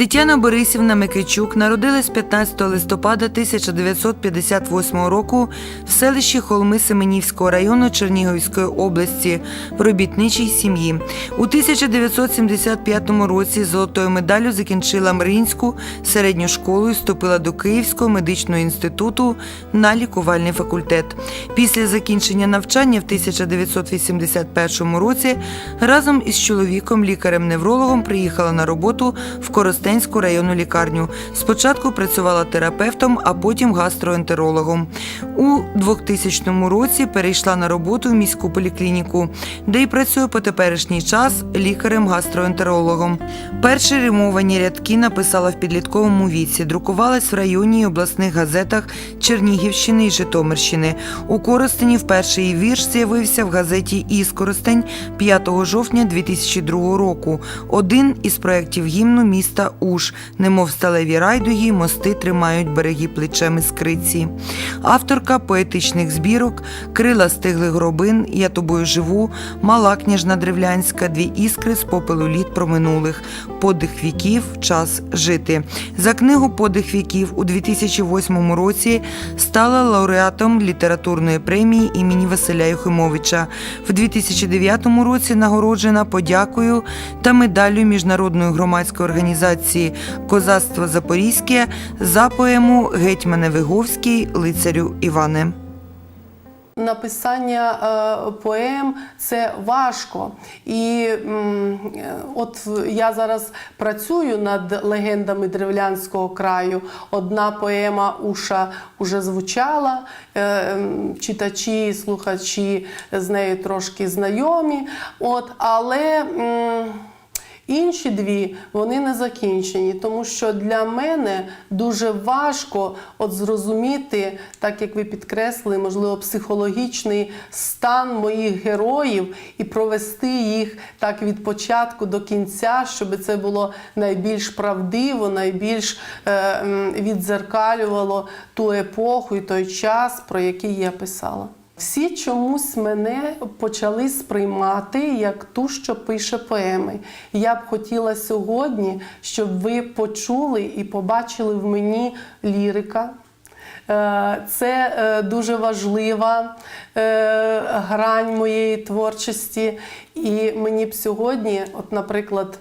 Тетяна Борисівна Микичук народилась 15 листопада 1958 року в селищі Холми Семенівського району Чернігівської області в робітничій сім'ї. У 1975 році золотою медаллю закінчила Маріїнську середню школу і вступила до Київського медичного інституту на лікувальний факультет. Після закінчення навчання в 1981 році разом із чоловіком, лікарем-неврологом, приїхала на роботу в Коростенську районну лікарню. Спочатку працювала терапевтом, а потім гастроентерологом. У 2000 році перейшла на роботу в міську поліклініку, де й працює по теперішній час лікарем-гастроентерологом. Перші римовані рядки написала в підлітковому віці, друкувалась в районній і обласних газетах Чернігівщини і Житомирщини. У Коростені вперше її вірш з'явився в газеті Іскоростень 5 жовтня 2002 року. Один із проєктів гімну міста Уж, немов сталеві райдуги, мости тримають береги плечем іскриці. Авторка поетичних збірок, крила стиглих гробин, я тобою живу, мала княжна древлянська, дві іскри з попелу літ проминулих, подих віків, час жити. За книгу Подих віків у 2008 році стала лауреатом літературної премії імені Василя Юхимовича. В 2009 році нагороджена подякою та медаллю міжнародної громадської організації Козацтво Запорізьке за поему Гетьмане Виговський лицарю Іване. Написання е, поем це важко. І от я зараз працюю над легендами древлянського краю. Одна поема Уша вже звучала. Е, читачі, слухачі з нею трошки знайомі. От, але Інші дві вони не закінчені, тому що для мене дуже важко от зрозуміти, так як ви підкреслили, можливо, психологічний стан моїх героїв і провести їх так від початку до кінця, щоб це було найбільш правдиво, найбільш е, м, віддзеркалювало ту епоху і той час, про який я писала. Всі чомусь мене почали сприймати як ту, що пише поеми. Я б хотіла сьогодні, щоб ви почули і побачили в мені лірика. Е, Це е, дуже важлива е, грань моєї творчості. І мені б сьогодні, от, наприклад,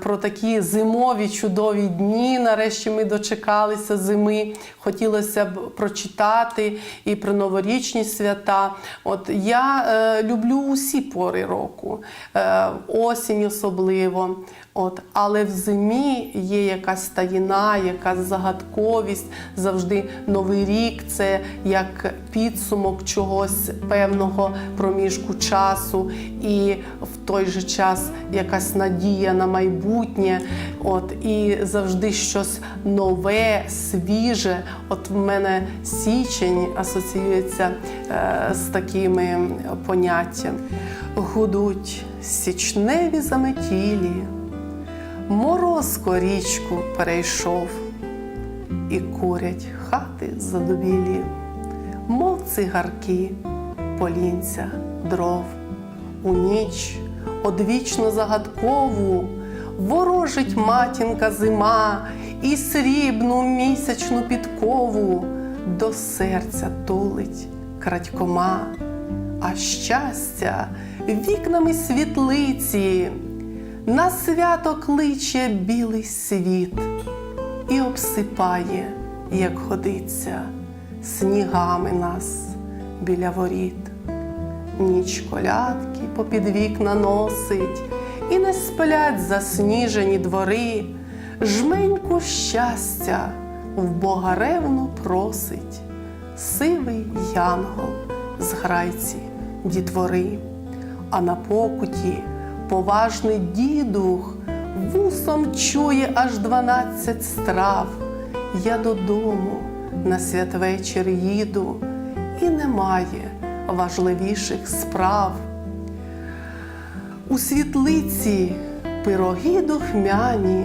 про такі зимові чудові дні. Нарешті ми дочекалися зими. Хотілося б прочитати і про новорічні свята. От я е, люблю усі пори року, е, осінь особливо. От, але в зимі є якась таїна, якась загадковість. Завжди новий рік це як підсумок чогось певного проміжку часу, і в той же час якась надія на майбутнє. От, і завжди щось нове, свіже. От в мене січень асоціюється е, з такими поняттями. Гудуть січневі заметілі. Мороз річку перейшов, і курять хати задубілі, мов цигарки, полінця, дров. У ніч одвічно загадкову ворожить матінка зима і срібну місячну підкову до серця тулить крадькома, а щастя вікнами світлиці. На свято кличе білий світ і обсипає, як ходиться, снігами нас біля воріт. Ніч колядки попід вікна носить, і не сплять засніжені двори. Жменьку щастя в Бога ревно просить, сивий янгол з грайці дітвори, а на покуті поважний дідух вусом чує аж дванадцять страв. Я додому на святвечір їду, і немає важливіших справ. У світлиці пироги духмяні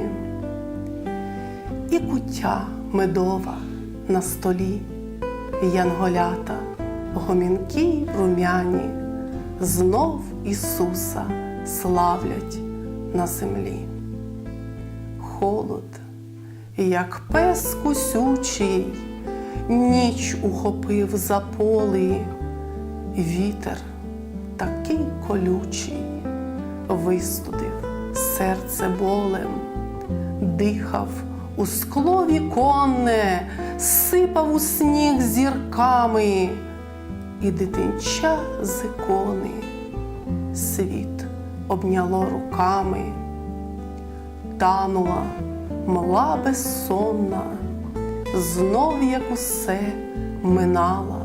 і куття медова на столі, янголята, гомінки й румяні, знов Ісуса славлять на землі. холод, як пес кусючий, ніч ухопив за поли, вітер такий колючий, вистудив серце болем, дихав у скло віконне, сипав у сніг зірками, і дитинча з ікони світ обняло руками, танула мала безсонна, знов як усе минала.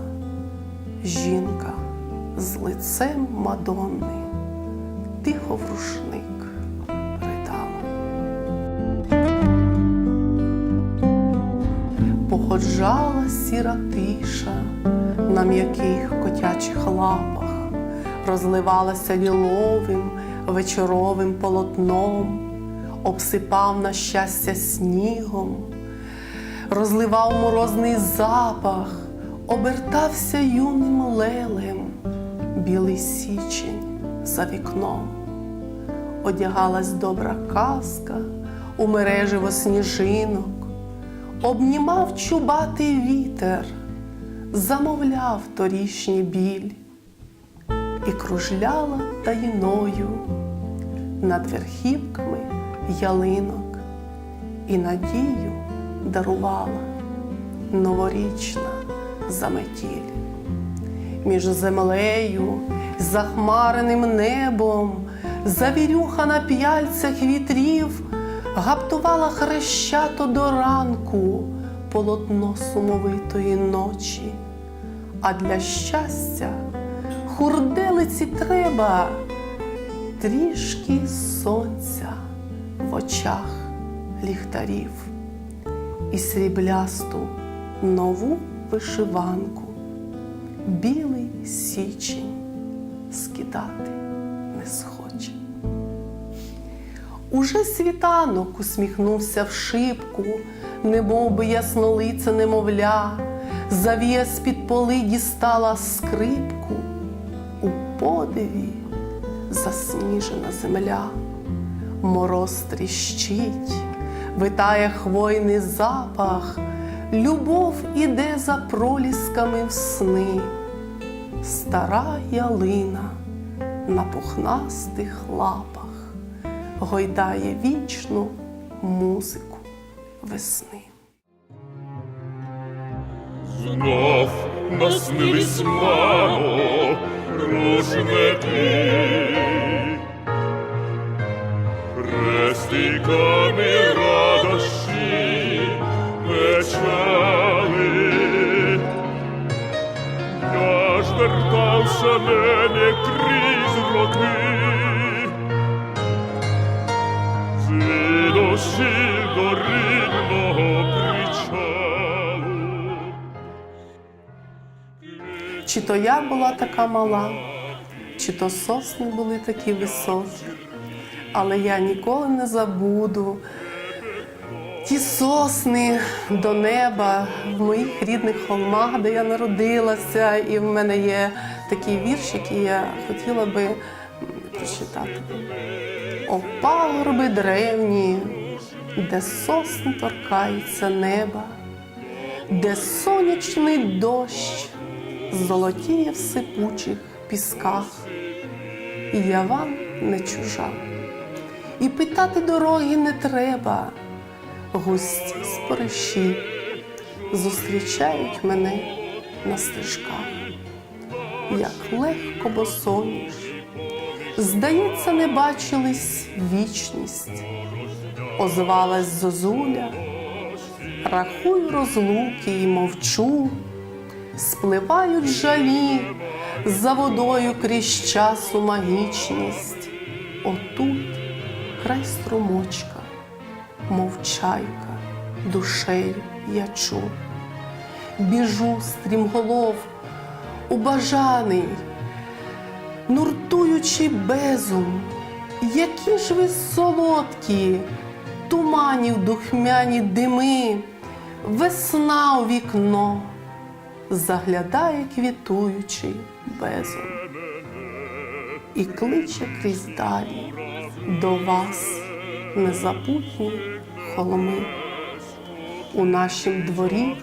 Жінка з лицем Мадонни, тихо в Походжала сіра тиша на м'яких котячих лапах, розливалася ліловим вечоровим полотном, обсипав на щастя снігом, розливав морозний запах, обертався юним лелем, білий січень за вікном. Одягалась добра казка у мереживо сніжинок, обнімав чубатий вітер, замовляв торішній біль і кружляла таїною над верхівками ялинок, і надію дарувала новорічна заметіль. Між землею, захмареним небом, завірюха на п'яльцях вітрів, гаптувала хрещато до ранку полотно сумовитої ночі. А для щастя хурделиці треба трішки сонця в очах ліхтарів і сріблясту нову вишиванку, білий січень скидати Уже світанок усміхнувся в шибку, немов би яснолице немовля, завія з-під поли дістала скрипку, у подиві засніжена земля, мороз тріщить, витає хвойний запах, любов іде за пролісками в сни, стара ялина на пухнастих лапах гойдає вічну музику весни. Знов наснились, мамо, рушники, Хрестиками радощі печали. Я ж вертався нині крізь роки, Звідусіль до. Чи то я була така мала, чи то сосни були такі високі, але я ніколи не забуду ті сосни до неба в моїх рідних холмах, де я народилася, і в мене є такий вірш, який я хотіла би прочитати. О пагорби древні, де сосни торкаються неба, де сонячний дощ золотіє в сипучих пісках. І я вам не чужа. І питати дороги не треба. Густі спориші зустрічають мене на стежках, як легко босоніж. Здається, не бачились вічність. Озвалась зозуля, рахую розлуки і мовчу, спливають жалі за водою крізь часу магічність. Отут край струмочка, мовчайка, душею я чу. Біжу стрімголов, убажаний, нуртуючи безум, які ж ви солодкі, туманів духмяні дими, весна у вікно заглядає квітуючий безум і кличе крізь далі до вас незабутні холми. У нашім дворі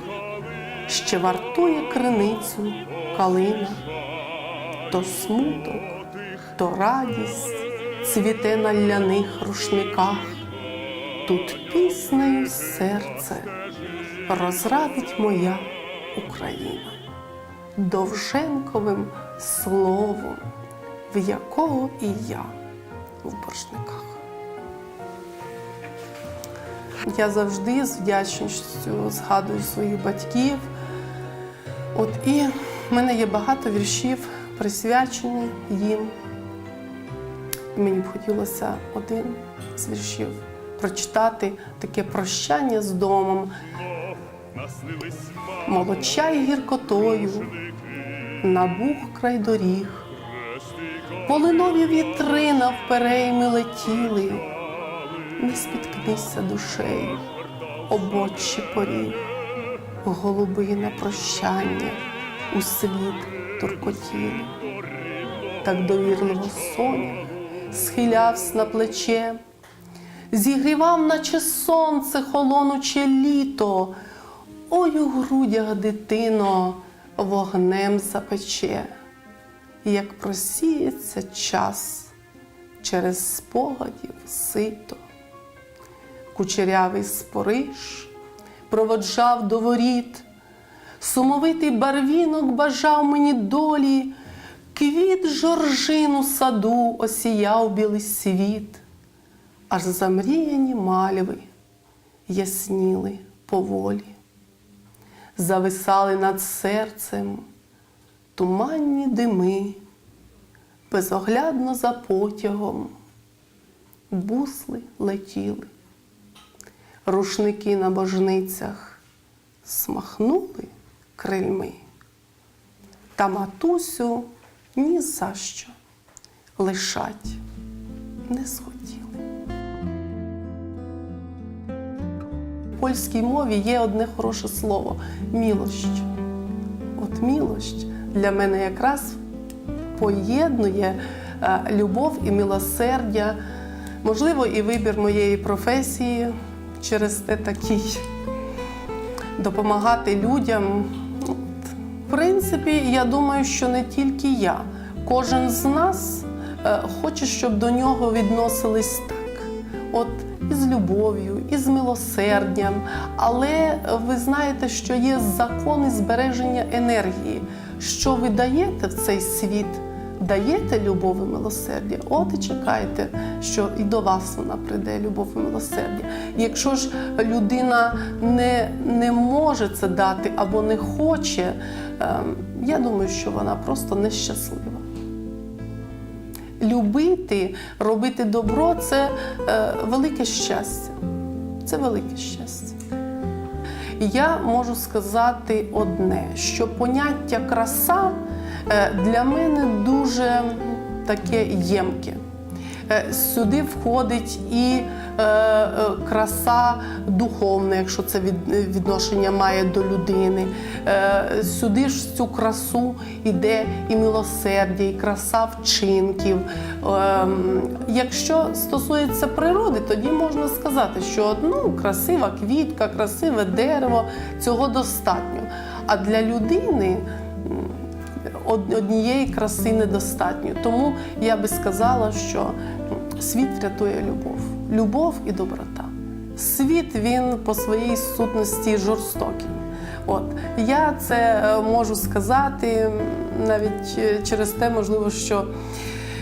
ще вартує криницю калина, то смуток, то радість цвіте на ляних рушниках. Тут піснею серце розрадить моя Україна довженковим словом, в якого і я в боржниках. Я завжди з вдячністю згадую своїх батьків. От і в мене є багато віршів, присвячені їм. І мені б хотілося один з віршів прочитати таке прощання з домом, молодчай гіркотою, набух край доріг. Полинові вітри навперейми летіли, не спіткнися душею, обочі поріг, голуби на прощання у світ туркотіли. Так довірливо соня схилявсь на плече, зігрівав, наче сонце, холонуче літо, ой у грудях дитино вогнем запече, як просіється час через спогадів сито. Кучерявий спориш проводжав до воріт, сумовитий барвінок бажав мені долі, квіт жоржину саду осіяв білий світ, аж замріяні мальви ясніли поволі, зависали над серцем туманні дими, безоглядно за потягом бусли летіли. Рушники на божницях смахнули крильми, та матусю ні за що лишать не схотіли. Польській мові є одне хороше слово мілощ. От мілощ для мене якраз поєднує е, любов і милосердя, можливо, і вибір моєї професії через те такий допомагати людям. В принципі, я думаю, що не тільки я, кожен з нас е, хоче, щоб до нього відносились так. Любов'ю, із милосердям. Але ви знаєте, що є закони збереження енергії. Що ви даєте в цей світ, даєте любов і милосердя, от і чекайте, що і до вас вона прийде, любов і милосердя. Якщо ж людина не, не може це дати або не хоче, ем, я думаю, що вона просто нещаслива. Любити, робити добро це е, велике щастя. Це велике щастя. Я можу сказати одне, що поняття краса е, для мене дуже таке ємке. Е, Сюди входить і краса духовна, якщо це відношення має до людини. Е, Сюди ж цю красу йде і милосердя, і краса вчинків. Ем, Якщо стосується природи, тоді можна сказати, що ну, красива квітка, красиве дерево цього достатньо. А для людини однієї краси недостатньо. Тому я би сказала, що світ рятує любов, любов і доброта. Світ він по своїй сутності жорстокий. От я це е, можу сказати навіть е, через те, можливо, що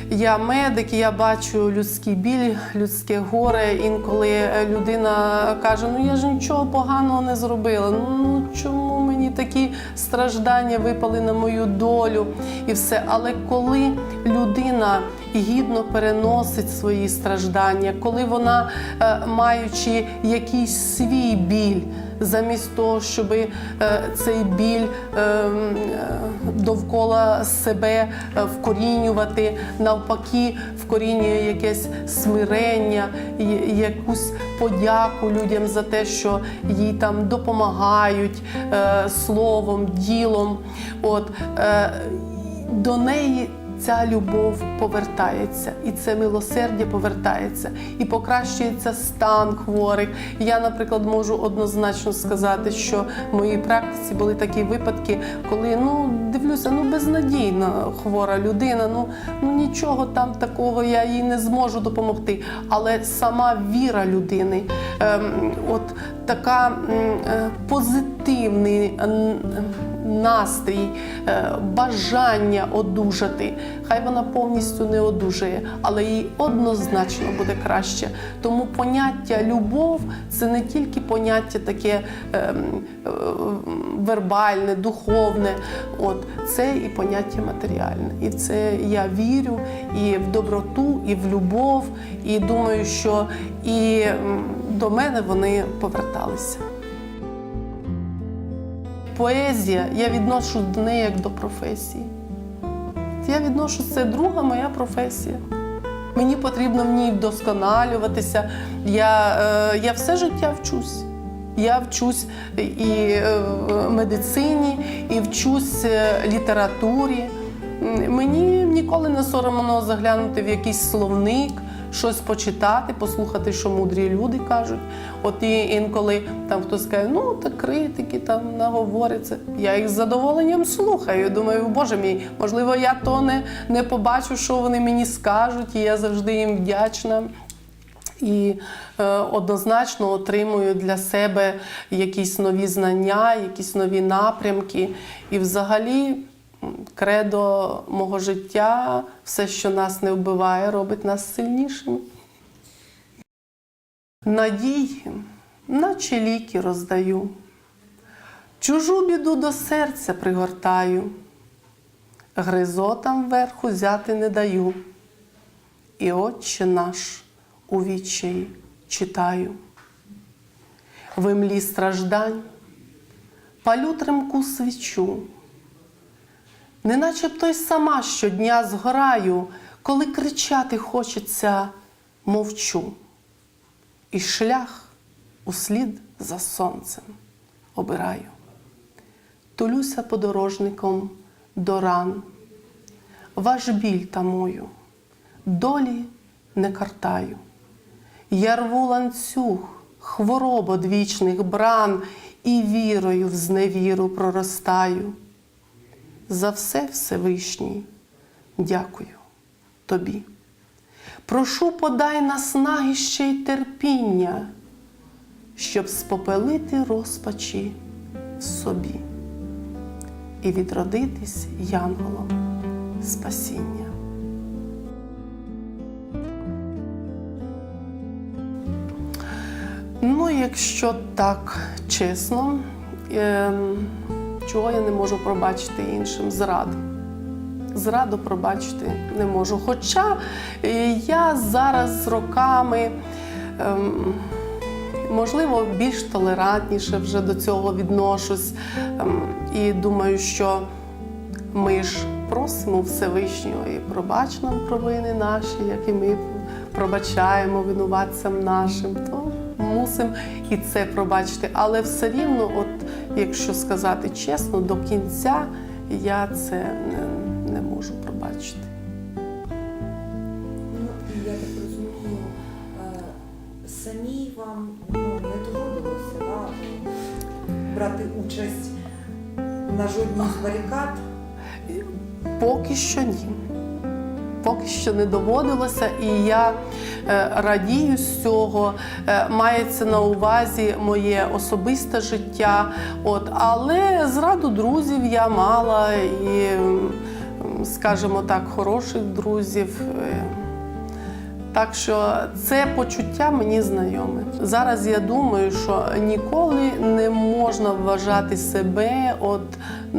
я медик, і я бачу людський біль, людське горе. Інколи е, людина каже: Ну я ж нічого поганого не зробила. Ну чому мені такі страждання випали на мою долю і все. Але коли людина гідно переносить свої страждання, коли вона, е, маючи якийсь свій біль, замість того, щоб цей біль е, е, довкола себе е, вкорінювати, навпаки, вкорінює якесь смирення, якусь подяку людям за те, що їй там допомагають е, словом, ділом. От, е, до неї ця любов повертається, і це милосердя повертається, і покращується стан хворих. Я, наприклад, можу однозначно сказати, що в моїй практиці були такі випадки, коли ну дивлюся, ну безнадійна хвора людина, ну, ну нічого там такого, я їй не зможу допомогти. Але сама віра людини, ем, от така м, е, позитивний. м, настрій, е, бажання одужати. Хай вона повністю не одужає, але їй однозначно буде краще. Тому поняття любов це не тільки поняття таке ем, е, вербальне, духовне, от це і поняття матеріальне. І це я вірю і в доброту, і в любов, і думаю, що і до мене вони поверталися. Поезія, я відношу до неї як до професії. Я відношу це друга моя професія. Мені потрібно в ній вдосконалюватися. Я, е, я все життя вчусь. Я вчусь і е, медицині, і вчусь е, літературі. Мені ніколи не соромно заглянути в якийсь словник, щось почитати, послухати, що мудрі люди кажуть. От і інколи там хтось каже, ну та критики там наговоряться. Я їх з задоволенням слухаю. Думаю, боже мій, можливо, я то не, не побачу, що вони мені скажуть, і я завжди їм вдячна. І е, однозначно отримую для себе якісь нові знання, якісь нові напрямки. І взагалі кредо мого життя, все, що нас не вбиває, робить нас сильнішими. Надії, наче ліки роздаю, чужу біду до серця пригортаю, гризотам верху взяти не даю. І Отче наш у відчаї читаю. В імлі страждань палю тремку свічу, неначе б той сама щодня згораю, коли кричати хочеться, мовчу. І шлях услід за сонцем обираю. Тулюся подорожником до ран, ваш біль тамую, долі не картаю. Я рву ланцюг, хвороб одвічних бран і вірою в зневіру проростаю. За все Всевишній дякую тобі. Прошу, подай наснаги ще й терпіння, щоб спопелити розпачі в собі і відродитись янголом спасіння. Ну, якщо так чесно, ем, чого я не можу пробачити іншим зраду. Зраду пробачити не можу. Хоча е, я зараз з роками, ем, можливо, більш толерантніше вже до цього відношусь. Ем, і думаю, що ми ж просимо Всевишнього і пробач нам провини наші, як і ми пробачаємо винуватцям нашим. То мусимо і це пробачити. Але все рівно, от якщо сказати чесно, до кінця я це не, не можу пробачити. Ну, я так розумію, е, самі вам ну, не доводилося да, брати участь на жодній з барикад. Поки що ні. Поки що не доводилося, і я радію з цього. Е, мається на увазі моє особисте життя. От, але зраду друзів я мала і, скажімо так, хороших друзів. Е, Так що це почуття мені знайоме. Зараз я думаю, що ніколи не можна вважати себе от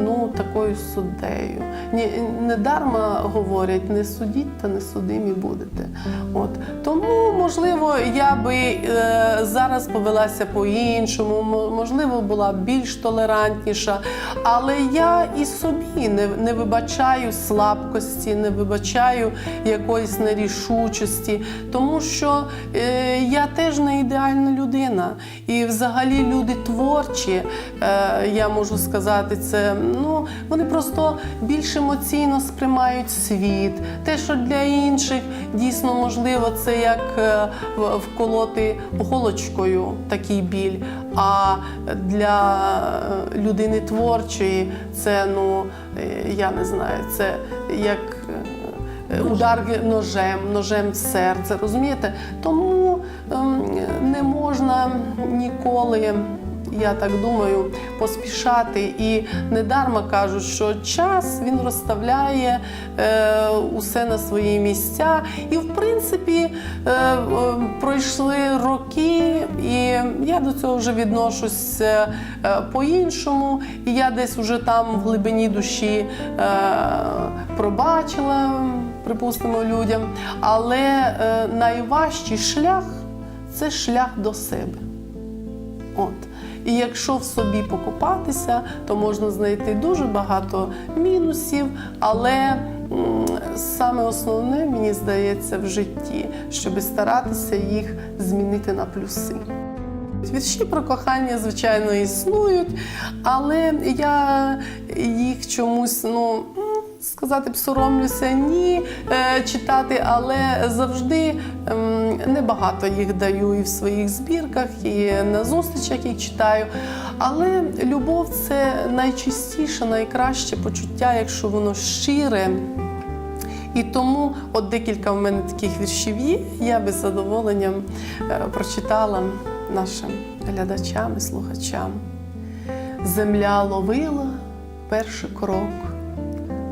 ну такою суддею. Ні, не дарма говорять, не судіть та не судимі будете. От тому, можливо, я би е, зараз повелася по-іншому, можливо, була більш толерантніша, але я і собі не, не вибачаю слабкості, не вибачаю якоїсь нерішучості, тому що е, я теж не ідеальна людина. І взагалі люди творчі, е, я можу сказати, це Ну, вони просто більш емоційно сприймають світ. Те, що для інших дійсно можливо, це як е, вколоти голочкою такий біль. А для е, людини творчої це, ну, е, я не знаю, це як. Удар ножем, ножем в серце, розумієте? Тому ем, не можна ніколи, я так думаю, поспішати. І недарма кажуть, що час він розставляє е, усе на свої місця. І в принципі е, е, пройшли роки, і я до цього вже відношусь е, е, по-іншому. І я десь вже там в глибині душі е, пробачила, припустимо, людям. Але е, найважчий шлях це шлях до себе. От. І якщо в собі покопатися, то можна знайти дуже багато мінусів, але саме основне, мені здається, в житті, щоб старатися їх змінити на плюси. Вірші про кохання, звичайно, існують, але я їх чомусь, ну сказати соромлюся ні е, читати, але завжди ем, небагато їх даю і в своїх збірках, і на зустрічах їх читаю. Але любов це найчистіше, найкраще почуття, якщо воно щире. І тому от декілька в мене таких віршів є. Я би з задоволенням е, прочитала нашим глядачам і слухачам. Земля ловила перший крок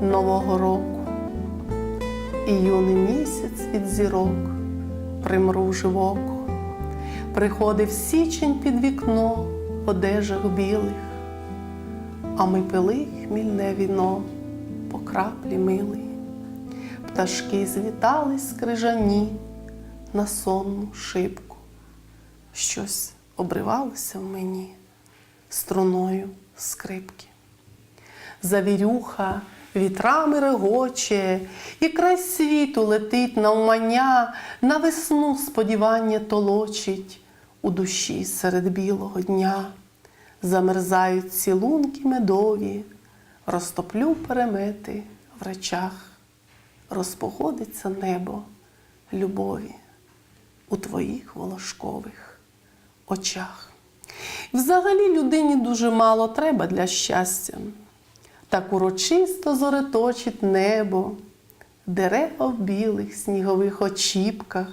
нового року, і юний місяць від зірок примружив око. Приходив січень під вікно в одежах білих, а ми пили хмільне віно по краплі милий. Пташки злітались крижані на сонну шибку. Щось обривалося в мені струною скрипки. Завірюха вітрами регоче, і край світу летить навмання, на весну сподівання толочить у душі серед білого дня. Замерзають цілунки медові, розтоплю перемети в речах, розпогодиться небо любові у твоїх волошкових очах. Взагалі людині дуже мало треба для щастя. Так урочисто зореточить небо, дерева в білих снігових очіпках.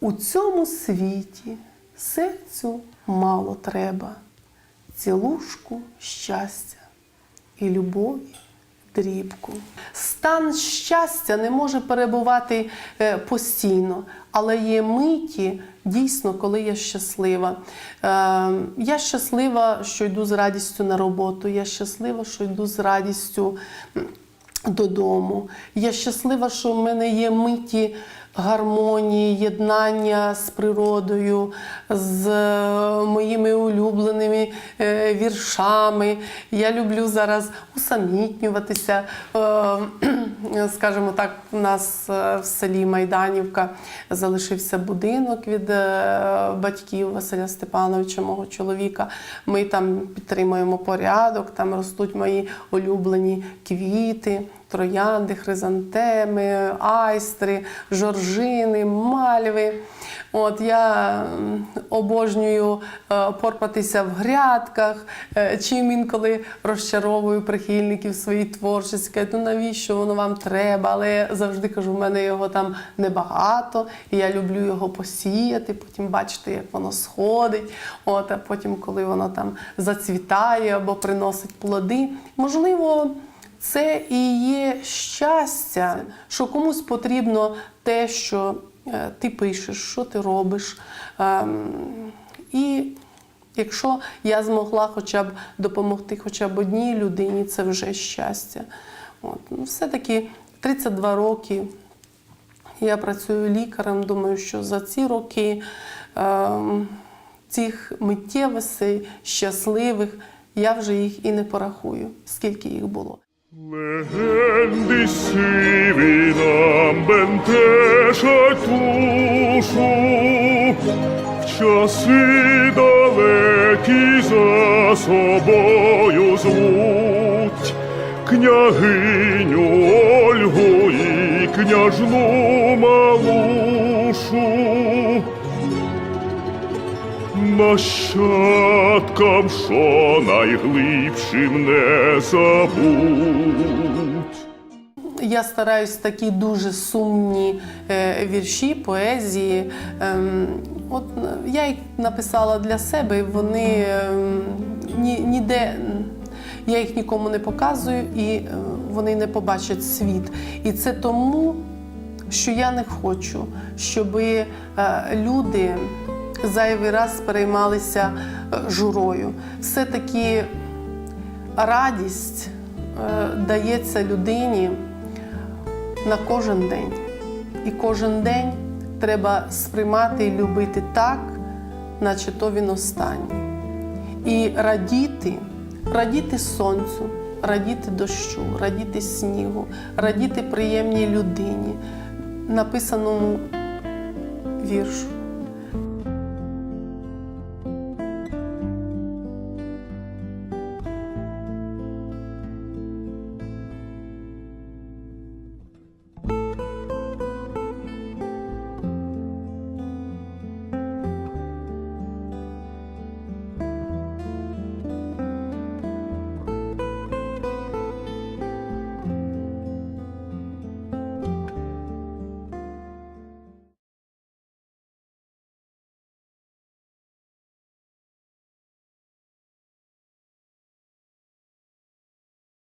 У цьому світі серцю мало треба, цілушку щастя і любові дрібку. Стан щастя не може перебувати е, постійно, але є миті, дійсно, коли я щаслива. Е, я щаслива, що йду з радістю на роботу. Я щаслива, що йду з радістю додому. Я щаслива, що в мене є миті гармонії, єднання з природою, з е, моїми улюбленими е, віршами. Я люблю зараз усамітнюватися. Е, скажімо так, у нас в селі Майданівка залишився будинок від батьків Василя Степановича, мого чоловіка. Ми там підтримуємо порядок, там ростуть мої улюблені квіти троянди, хризантеми, айстри, жоржини, мальви. От я обожнюю е, порпатися в грядках, е, чим інколи розчаровую прихильників своїй творчості. Кажуть, ну навіщо воно вам треба? Але завжди кажу, в мене його там небагато, і я люблю його посіяти, потім бачити, як воно сходить. От, а потім, коли воно там зацвітає або приносить плоди, можливо. Це і є щастя, що комусь потрібно те, що е, ти пишеш, що ти робиш. Ем, і якщо я змогла хоча б допомогти хоча б одній людині, це вже щастя. От. Ну, все-таки 32 роки я працюю лікарем. Думаю, що за ці роки ем, цих миттєвостей, щасливих, я вже їх і не порахую, скільки їх було. Легенди сиві нам бентежать душу, в часи далекі за собою звуть. княгиню Ольгу і княжну малушу. Нащадкам, що найглибшим не забудь. Я стараюсь такі дуже сумні е, вірші, поезії. Ем, от е, я їх написала для себе, і вони ем, ні, ніде. Я їх нікому не показую і е, вони не побачать світ. І це тому, що я не хочу, щоб люди зайвий раз переймалися е, журою. Все-таки радість е, дається людині на кожен день. І кожен день треба сприймати і любити так, наче то він останній. І радіти, радіти сонцю, радіти дощу, радіти снігу, радіти приємній людині, написаному віршу.